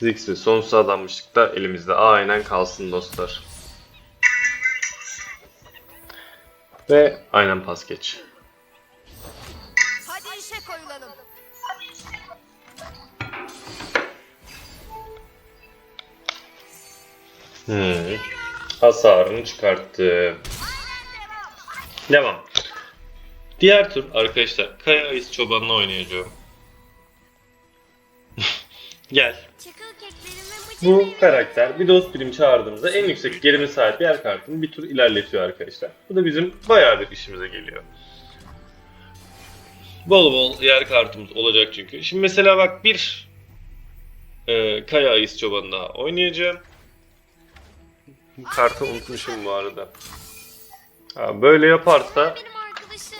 Ziggs ve sonsuz adanmışlık da elimizde aynen kalsın dostlar. Ve aynen pas geç. Hadi işe koyulalım. Hmm. Hasarını çıkarttı. Devam. Diğer tur arkadaşlar Kaya Ayız Çoban'la oynayacağım. Gel. Bu karakter bir dost birim çağırdığımızda en yüksek gerime sahip yer kartını bir tur ilerletiyor arkadaşlar. Bu da bizim bayağı bir işimize geliyor. Bol bol yer kartımız olacak çünkü. Şimdi mesela bak bir e, Kaya Ayız Çobanı daha oynayacağım. Kartı unutmuşum bu arada. Ha, böyle yaparsa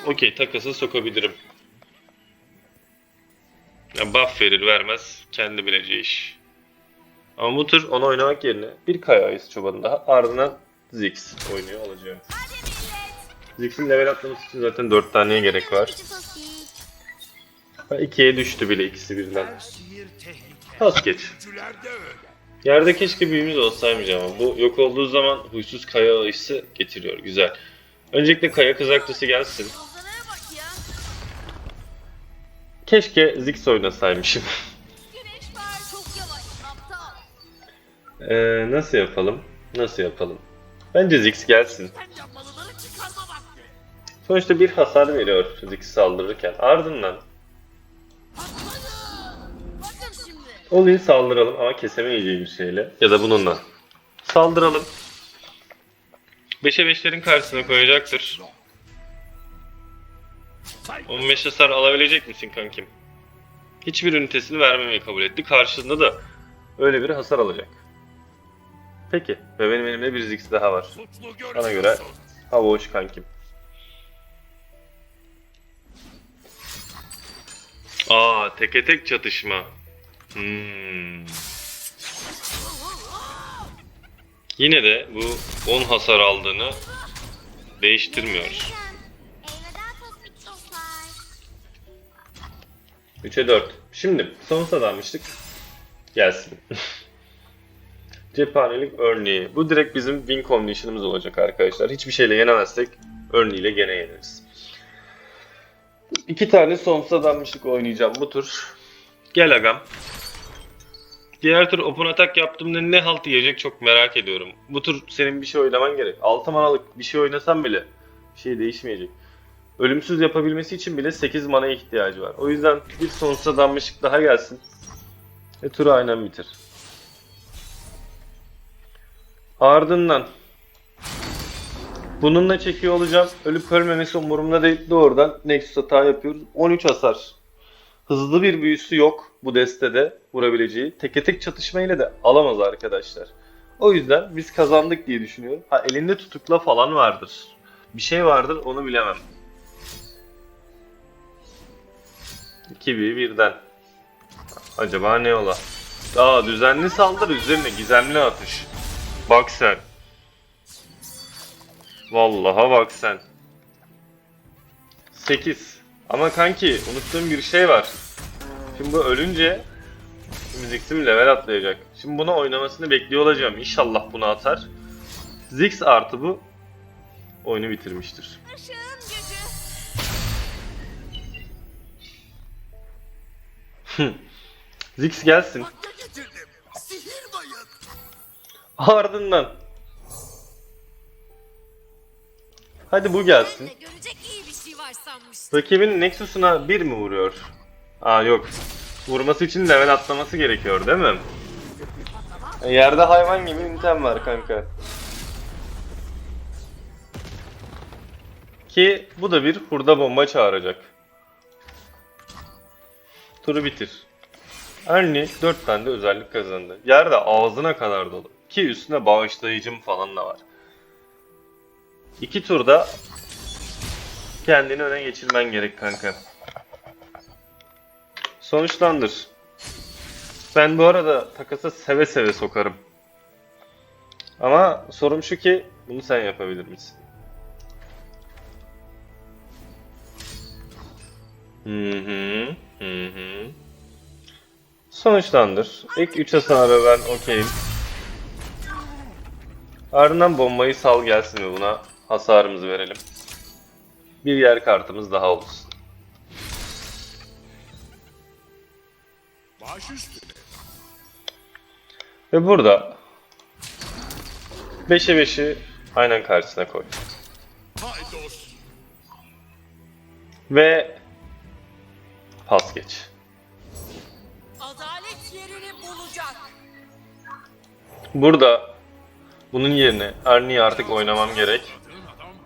okey takası sokabilirim. Ya buff verir vermez kendi bileceği iş. Ama bu tür onu oynamak yerine bir Kaya Ayısı çobanı daha ardından Ziggs oynuyor millet. Ziggs'in level atlaması için zaten 4 taneye gerek var. Ha, ikiye düştü bile ikisi birden. Pas geç. Yerde keşke büyümüz olsaymış ama bu yok olduğu zaman huysuz kaya ayısı getiriyor. Güzel. Öncelikle kaya kızakçısı gelsin. Keşke Ziggs oynasaymışım. Ee, nasıl yapalım? Nasıl yapalım? Bence Ziggs gelsin. Sonuçta bir hasar veriyor Ziggs saldırırken. Ardından. Olayı saldıralım ama kesemeyeceğimiz şeyle. Ya da bununla. Saldıralım. 5'e 5'lerin karşısına koyacaktır. 15 hasar alabilecek misin kankim? Hiçbir ünitesini vermemeyi kabul etti. Karşısında da öyle bir hasar alacak. Peki. Ve benim elimde bir Ziggs daha var. Bana göre hava hoş kankim. Aa teke tek çatışma. Hmm. Yine de bu 10 hasar aldığını değiştirmiyor. Elveda Tospik dostlar. 3'e 4. Şimdi son sadanmıştık. Gelsin. Cephanelik örneği. Bu direkt bizim win condition'ımız olacak arkadaşlar. Hiçbir şeyle yenemezsek örneğiyle gene yeneriz. İki tane sonsuza adanmışlık oynayacağım bu tur. Gel agam. Diğer tur open atak yaptığımda ne halt yiyecek çok merak ediyorum. Bu tur senin bir şey oynaman gerek. 6 manalık bir şey oynasan bile bir şey değişmeyecek. Ölümsüz yapabilmesi için bile 8 manaya ihtiyacı var. O yüzden bir sonsuz adanmışlık daha gelsin. Ve turu aynen bitir. Ardından bununla çekiyor olacağım. Ölüp ölmemesi umurumda değil. Doğrudan Nexus hata yapıyoruz. 13 hasar. Hızlı bir büyüsü yok bu destede vurabileceği. Teke tek çatışma ile de alamaz arkadaşlar. O yüzden biz kazandık diye düşünüyorum. Ha elinde tutukla falan vardır. Bir şey vardır onu bilemem. 2 bir birden. Acaba ne ola? Aa düzenli saldırı üzerine gizemli atış. Bak sen. Vallaha bak sen. 8. Ama kanki unuttuğum bir şey var. Şimdi bu ölünce Ziggs'im level atlayacak. Şimdi bunu oynamasını bekliyor olacağım. İnşallah bunu atar. Ziggs artı bu oyunu bitirmiştir. Ziggs gelsin. Ardından. Hadi bu gelsin. Görecek iyi bir şey var sanmıştım. Rakibin Nexus'una bir mi vuruyor? Aa yok. Vurması için level atlaması gerekiyor değil mi? E, Yerde hayvan gibi intem var kanka. Ki bu da bir hurda bomba çağıracak. Turu bitir. Ernie 4 tane de özellik kazandı. Yerde ağzına kadar dolu. Ki üstüne bağışlayıcım falan da var. İki turda kendini öne geçirmen gerek kanka. Sonuçlandır. Ben bu arada takasa seve seve sokarım. Ama sorum şu ki bunu sen yapabilir misin? Hı hı hı hı. Sonuçlandır. İlk 3 hasarı ben okeyim. Ardından bombayı sal gelsin ve buna hasarımızı verelim. Bir yer kartımız daha olsun. Baş üstüne. Ve burada 5'e 5'i aynen karşısına koy. Ve pas geç. Adalet yerini bulacak. Burada bunun yerine Ernie'yi artık oynamam gerek.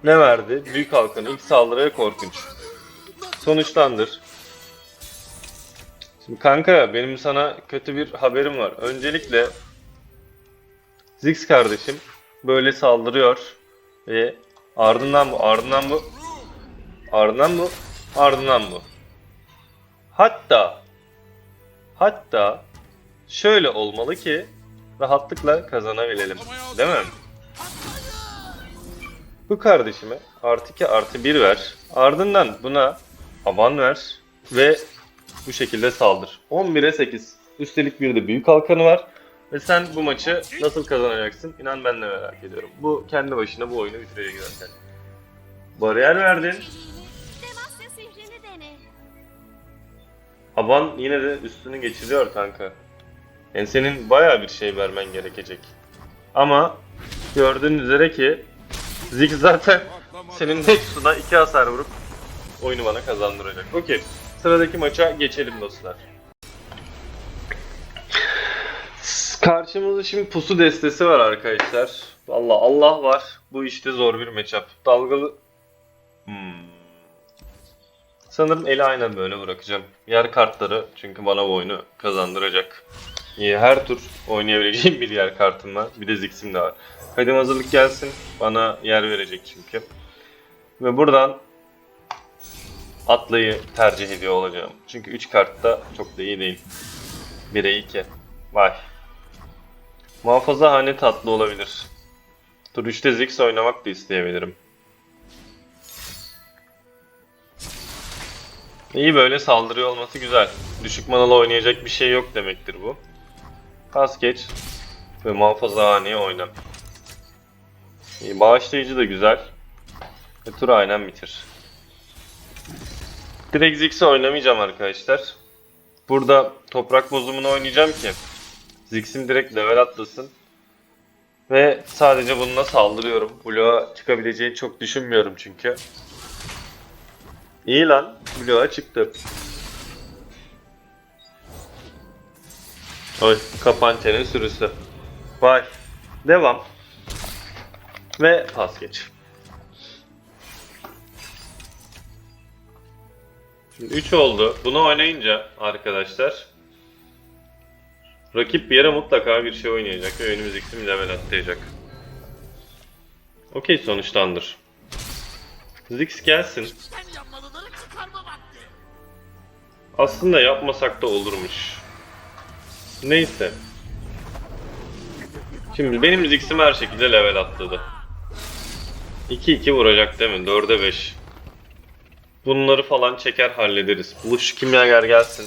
Ne verdi? Büyük halkın ilk saldırı ve korkunç. Sonuçlandır. Şimdi kanka benim sana kötü bir haberim var. Öncelikle Ziggs kardeşim böyle saldırıyor ve ardından bu, ardından bu, ardından bu, ardından bu. Hatta hatta şöyle olmalı ki rahatlıkla kazanabilelim. Değil mi? Bu kardeşime artı 2 artı 1 ver. Ardından buna aban ver ve bu şekilde saldır. 11'e 8. Üstelik bir de büyük halkanı var. Ve sen bu maçı nasıl kazanacaksın? İnan ben de merak ediyorum. Bu kendi başına bu oyunu bitirecek zaten. Bariyer verdin. Aban yine de üstünü geçiriyor kanka. Yani senin baya bir şey vermen gerekecek. Ama gördüğün üzere ki Zig zaten senin Nexus'una iki hasar vurup oyunu bana kazandıracak. Okey. Sıradaki maça geçelim dostlar. Karşımızda şimdi pusu destesi var arkadaşlar. Valla Allah var. Bu işte zor bir matchup. Dalgalı... Hmm. Sanırım eli aynen böyle bırakacağım. Yer kartları çünkü bana bu oyunu kazandıracak. İyi, her tur oynayabileceğim bir yer kartım var. Bir de Ziggs'im de var. Kadim hazırlık gelsin. Bana yer verecek çünkü. Ve buradan Atlay'ı tercih ediyor olacağım. Çünkü 3 kartta çok da iyi değil. 1'e 2. Vay. Muhafaza hani tatlı olabilir. Tur 3'te Ziggs oynamak da isteyebilirim. İyi böyle saldırıyor olması güzel. Düşük manalı oynayacak bir şey yok demektir bu. Pas geç ve muhafaza haneye oyna. Bağışlayıcı da güzel. Ve tur aynen bitir. Direkt Ziggs'i oynamayacağım arkadaşlar. Burada toprak bozumunu oynayacağım ki Ziggs'im direkt level atlasın. Ve sadece bununla saldırıyorum. Bloğa çıkabileceğini çok düşünmüyorum çünkü. İyi lan. Bloğa çıktı. Oy. Kapantenin sürüsü. Vay. Devam. Ve pas geç. Şimdi 3 oldu. Bunu oynayınca arkadaşlar rakip bir yere mutlaka bir şey oynayacak ve önümüz ikisi level atlayacak. Okey sonuçlandır. Ziggs gelsin. Aslında yapmasak da olurmuş. Neyse. Şimdi benim Ziggs'im her şekilde level atladı. 2-2 vuracak değil mi? 4'e 5. Bunları falan çeker hallederiz. Buluş kimyager gelsin.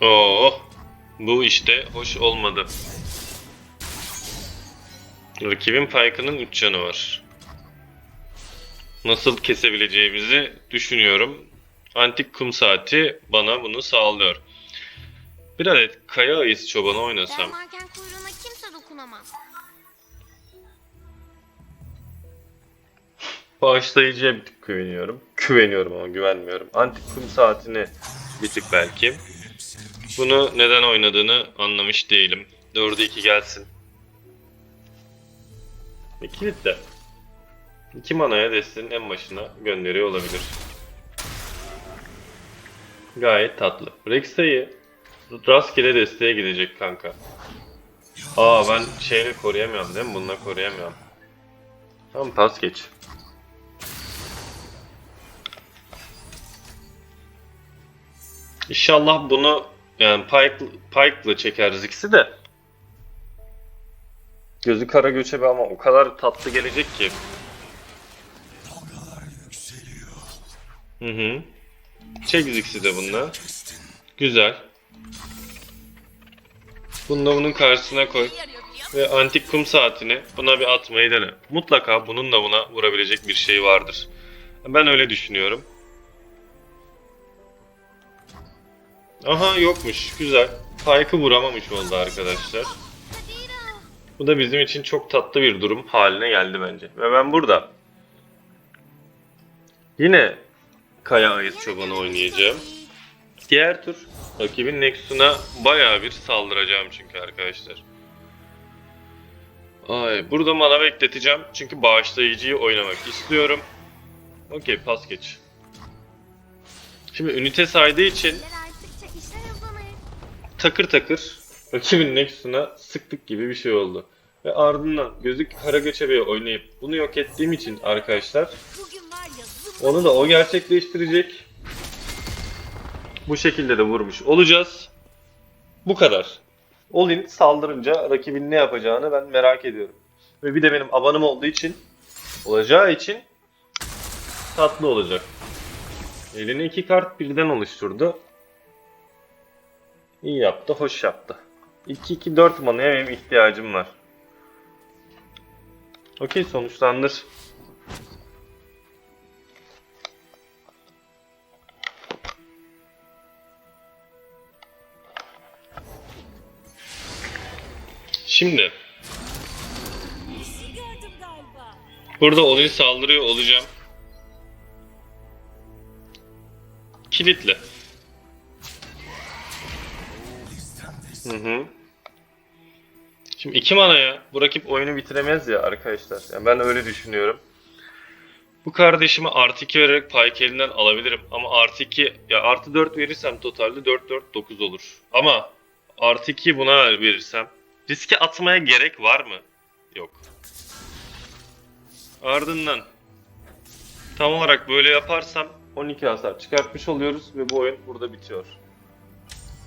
Oo, bu işte hoş olmadı. Rakibin Pyke'ının 3 canı var. Nasıl kesebileceğimizi düşünüyorum. Antik kum saati bana bunu sağlıyor. Bir adet kaya ayısı çobanı oynasam. Ben varken kuyruğuna kimse dokunamaz. Bağışlayıcıya bir tık güveniyorum. Güveniyorum ama güvenmiyorum. Antik kum saatini bir tık belki. Bunu neden oynadığını anlamış değilim. 4'e 2 gelsin. Kilitle. 2 manaya destenin en başına gönderiyor olabilir. Gayet tatlı. Rexa'yı rastgele desteğe gidecek kanka. Aa ben şeyle koruyamıyorum değil mi? Bununla koruyamıyorum. Tamam pas geç. İnşallah bunu yani Pike, Pike'la çekeriz ikisi de. Gözü kara göçebe ama o kadar tatlı gelecek ki. Hı hı. Çek Ziggs'i de bununla. Güzel. Bunu da bunun karşısına koy. Ve antik kum saatini buna bir atmayı dene. Mutlaka bunun da buna vurabilecek bir şey vardır. Ben öyle düşünüyorum. Aha yokmuş. Güzel. Pike'ı vuramamış oldu arkadaşlar. Bu da bizim için çok tatlı bir durum haline geldi bence. Ve ben burada yine Kaya Ayız Çoban'ı oynayacağım. Diğer tur rakibin Nexus'una bayağı bir saldıracağım çünkü arkadaşlar. Ay, burada mana bekleteceğim çünkü bağışlayıcıyı oynamak istiyorum. Okey pas geç. Şimdi ünite saydığı için takır takır rakibin Nexus'una sıktık gibi bir şey oldu. Ve ardından gözlük kara göçebeyi oynayıp bunu yok ettiğim için arkadaşlar onu da o gerçekleştirecek. Bu şekilde de vurmuş olacağız. Bu kadar. Olin saldırınca rakibin ne yapacağını ben merak ediyorum. Ve bir de benim abanım olduğu için olacağı için tatlı olacak. Eline iki kart birden oluşturdu. İyi yaptı, hoş yaptı. 2-2-4 manaya benim ihtiyacım var. Okey sonuçlandır. Şimdi burada Odin saldırıyor olacağım. Kilitle. Hı hı. Şimdi iki manaya bu rakip oyunu bitiremez ya arkadaşlar. Yani ben öyle düşünüyorum. Bu kardeşime artı 2 vererek Pike elinden alabilirim. Ama artı 2 ya artı 4 verirsem totalde 4 4 9 olur. Ama artı 2 buna verirsem riske atmaya gerek var mı? Yok. Ardından tam olarak böyle yaparsam 12 hasar çıkartmış oluyoruz ve bu oyun burada bitiyor.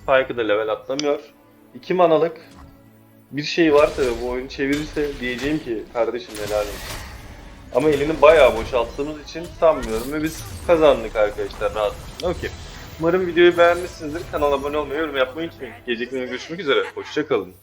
Pike'ı da level atlamıyor. 2 manalık bir şey varsa ve bu oyunu çevirirse diyeceğim ki kardeşim helal olsun. Ama elini bayağı boşalttığımız için sanmıyorum ve biz kazandık arkadaşlar rahat. Okey. Umarım videoyu beğenmişsinizdir. Kanala abone olmayı, yorum yapmayı unutmayın. Gelecek görüşmek üzere. Hoşçakalın.